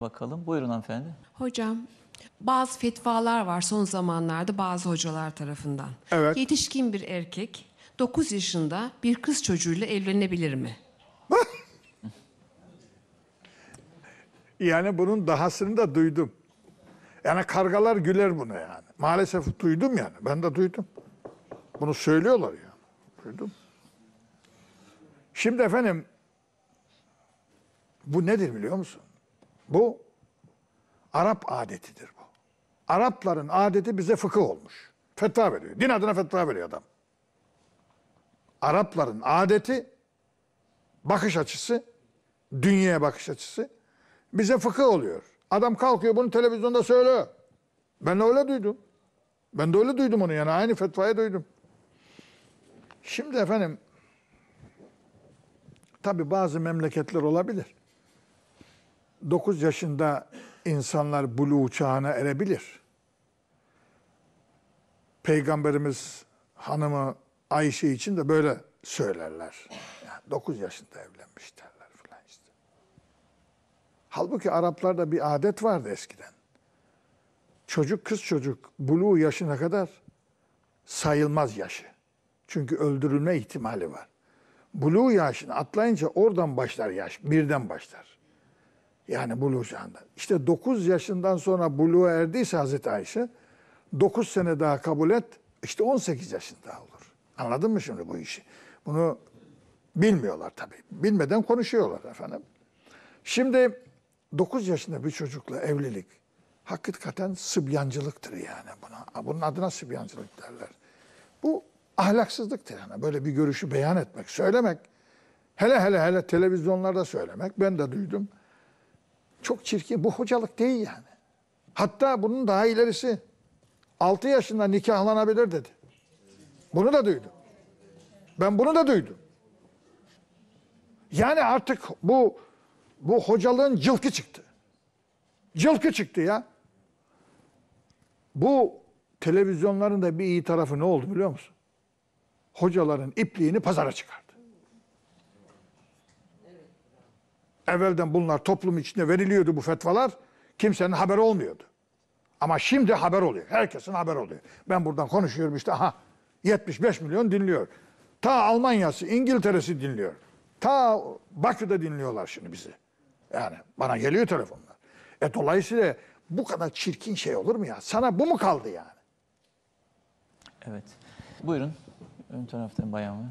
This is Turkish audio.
Bakalım. Buyurun hanımefendi. Hocam bazı fetvalar var son zamanlarda bazı hocalar tarafından. Evet. Yetişkin bir erkek 9 yaşında bir kız çocuğuyla evlenebilir mi? Yani bunun dahasını da duydum. Yani kargalar güler buna yani. Maalesef duydum yani. Ben de duydum. Bunu söylüyorlar yani. Duydum. Şimdi efendim bu nedir biliyor musun? Bu Arap adetidir bu. Arapların adeti bize fıkıh olmuş. Fetva veriyor. Din adına fetva veriyor adam. Arapların adeti bakış açısı, dünyaya bakış açısı bize fıkıh oluyor. Adam kalkıyor bunu televizyonda söylüyor. Ben de öyle duydum. Ben de öyle duydum onu yani aynı fetvayı duydum. Şimdi efendim tabi bazı memleketler olabilir. 9 yaşında insanlar buluğ çağına erebilir. Peygamberimiz hanımı Ayşe için de böyle söylerler. Yani 9 yaşında evlenmiş derler falan işte. Halbuki Araplarda bir adet vardı eskiden. Çocuk kız çocuk buluğ yaşına kadar sayılmaz yaşı. Çünkü öldürülme ihtimali var. Buluğ yaşını atlayınca oradan başlar yaş. Birden başlar. Yani buluğ çağında. İşte 9 yaşından sonra buluğa erdiyse Hazreti Ayşe 9 sene daha kabul et işte 18 yaşında olur. Anladın mı şimdi bu işi? Bunu bilmiyorlar tabii. Bilmeden konuşuyorlar efendim. Şimdi 9 yaşında bir çocukla evlilik hakikaten sıbyancılıktır yani buna. Bunun adına sıbyancılık derler. Bu ahlaksızlıktır yani. Böyle bir görüşü beyan etmek, söylemek. Hele hele hele televizyonlarda söylemek. Ben de duydum. Çok çirkin. Bu hocalık değil yani. Hatta bunun daha ilerisi 6 yaşında nikahlanabilir dedi. Bunu da duydum. Ben bunu da duydum. Yani artık bu bu hocalığın cılkı çıktı. Cılkı çıktı ya. Bu televizyonların da bir iyi tarafı ne oldu biliyor musun? Hocaların ipliğini pazara çıkardı. Evvelden bunlar toplum içinde veriliyordu bu fetvalar. Kimsenin haberi olmuyordu. Ama şimdi haber oluyor. Herkesin haber oluyor. Ben buradan konuşuyorum işte aha 75 milyon dinliyor. Ta Almanya'sı, İngiltere'si dinliyor. Ta Bakü'de dinliyorlar şimdi bizi. Yani bana geliyor telefonlar. E dolayısıyla bu kadar çirkin şey olur mu ya? Sana bu mu kaldı yani? Evet. Buyurun. Ön tarafta bayan var.